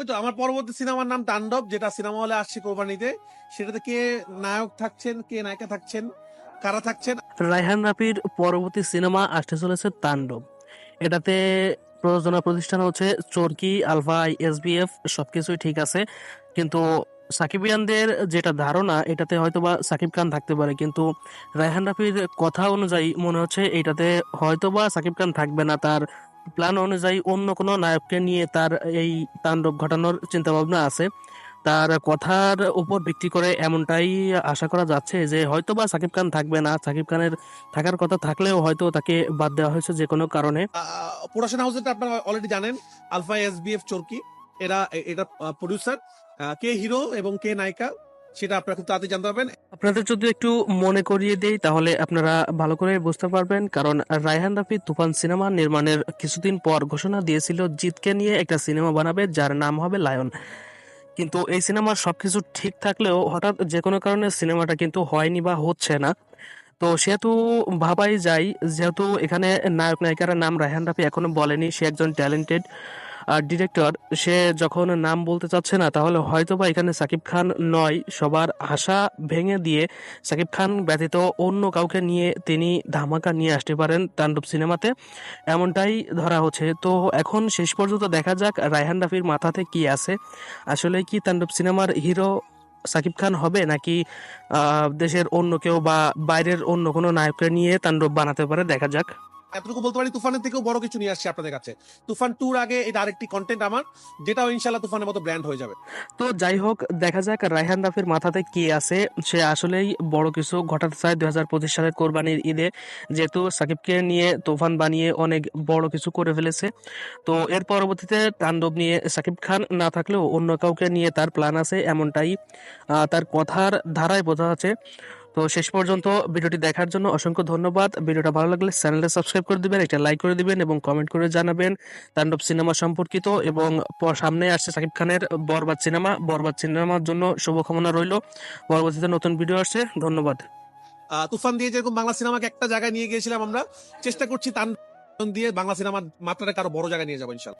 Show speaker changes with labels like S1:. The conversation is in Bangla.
S1: ওই তো আমার পরবর্তী সিনেমার নাম তাণ্ডব, যেটা সিনেমা হলে আসছে কোরবানিতে। সেটাতে কে নায়ক থাকছেন, কে নায়িকা থাকছেন, কারা থাকছেন?
S2: রায়হান রাফির পরবর্তী সিনেমা আসতে চলেছে তাণ্ডব। এটাতে প্রযোজনা প্রতিষ্ঠান হচ্ছে চরকি, আলফা, এসবিএফ, সবকিছুই ঠিক আছে। কিন্তু সাকিবিয়ানদের যেটা ধারণা, এটাতে হয়তোবা সাকিব খান থাকতে পারে। কিন্তু রায়হান রাফির কথা অনুযায়ী মনে হচ্ছে এটাতে হয়তোবা সাকিব খান থাকবে না তার প্ল্যান অনুযায়ী অন্য কোনো নায়ককে নিয়ে তার এই তাণ্ডব ঘটানোর চিন্তা ভাবনা আছে। তার কথার উপর ভিত্তি করে এমনটাই আশা করা যাচ্ছে যে হয়তো বা সাকিব খান থাকবে না। সাকিব খানের থাকার কথা থাকলেও হয়তো তাকে বাদ দেওয়া হয়েছে যে কোনো কারণে।
S1: প্রোডাকশন হাউসের আপনারা অলরেডি জানেন, আলফা এসবিএফ চরকি, এরা এটা প্রডিউসার কে হিরো এবং কে নায়িকা সেটা আপনারা খুব তাড়াতাড়ি জানতে পারবেন।
S2: আপনাদের যদি একটু মনে করিয়ে দেই, তাহলে আপনারা ভালো করে বুঝতে পারবেন। কারণ রায়হান রাফি তুফান সিনেমা নির্মাণের কিছুদিন পর ঘোষণা দিয়েছিল, জিতকে নিয়ে একটা সিনেমা বানাবে, যার নাম হবে লায়ন। কিন্তু এই সিনেমার সবকিছু ঠিক থাকলেও হঠাৎ যে কোনো কারণে সিনেমাটা কিন্তু হয়নি বা হচ্ছে না। তো সেহেতু ভাবাই যায়, যেহেতু এখানে নায়ক নায়িকার নাম রায়হান রাফি এখনও বলেনি, সে একজন ট্যালেন্টেড ডিরেক্টর সে যখন নাম বলতে চাচ্ছে না, তাহলে হয়তো বা এখানে সাকিব খান নয়। সবার আশা ভেঙে দিয়ে সাকিব খান ব্যতীত অন্য কাউকে নিয়ে তিনি ধামাকা নিয়ে আসতে পারেন তাণ্ডব সিনেমাতে। এমনটাই ধরা হচ্ছে। তো এখন শেষ পর্যন্ত দেখা যাক রায়হান রাফির মাথাতে কি আছে। আসলে কি তাণ্ডব সিনেমার হিরো সাকিব খান হবে নাকি দেশের অন্য কেউ বা বাইরের অন্য কোনো নায়ককে নিয়ে তাণ্ডব বানাতে পারে দেখা যাক।
S1: এতটুকু বলতে পারি তুফানের থেকেও বড় কিছু নিয়ে আসছে আপনাদের কাছে। তুফান টুর আগে এটা আরেকটি কন্টেন্ট আমার, যেটাও ইনশাল্লাহ তুফানের মতো ব্র্যান্ড হয়ে যাবে।
S2: তো যাই হোক, দেখা যাক রায়হান রাফির মাথাতে কি আছে। সে আসলেই বড় কিছু ঘটাতে চায় দুই হাজার পঁচিশ সালের কোরবানির ঈদে। যেহেতু সাকিবকে নিয়ে তুফান বানিয়ে অনেক বড় কিছু করে ফেলেছে। তো এর পরবর্তীতে তাণ্ডব নিয়ে সাকিব খান না থাকলেও অন্য কাউকে নিয়ে তার প্ল্যান আছে, এমনটাই তার কথার ধারায় বোঝা যাচ্ছে। তো শেষ পর্যন্ত ভিডিওটি দেখার জন্য অসংখ্য ধন্যবাদ। ভিডিওটা ভালো লাগলে চ্যানেলটা সাবস্ক্রাইব করে দিবেন, একটা লাইক করে দিবেন এবং কমেন্ট করে জানাবেন। তাণ্ডব সিনেমা সম্পর্কিত এবং সামনে আসছে সাকিব খানের বরবাদ সিনেমা। বরবাদ সিনেমার জন্য শুভকামনা রইল। পরবর্তীতে নতুন ভিডিও আসছে। ধন্যবাদ।
S1: তুফান দিয়ে যেরকম বাংলা সিনেমাকে একটা জায়গায় নিয়ে গিয়েছিলাম আমরা, চেষ্টা করছি তান দিয়ে বাংলা সিনেমার মাত্রাটাকে আরও বড় জায়গায় নিয়ে যাব ইনশাল্লাহ।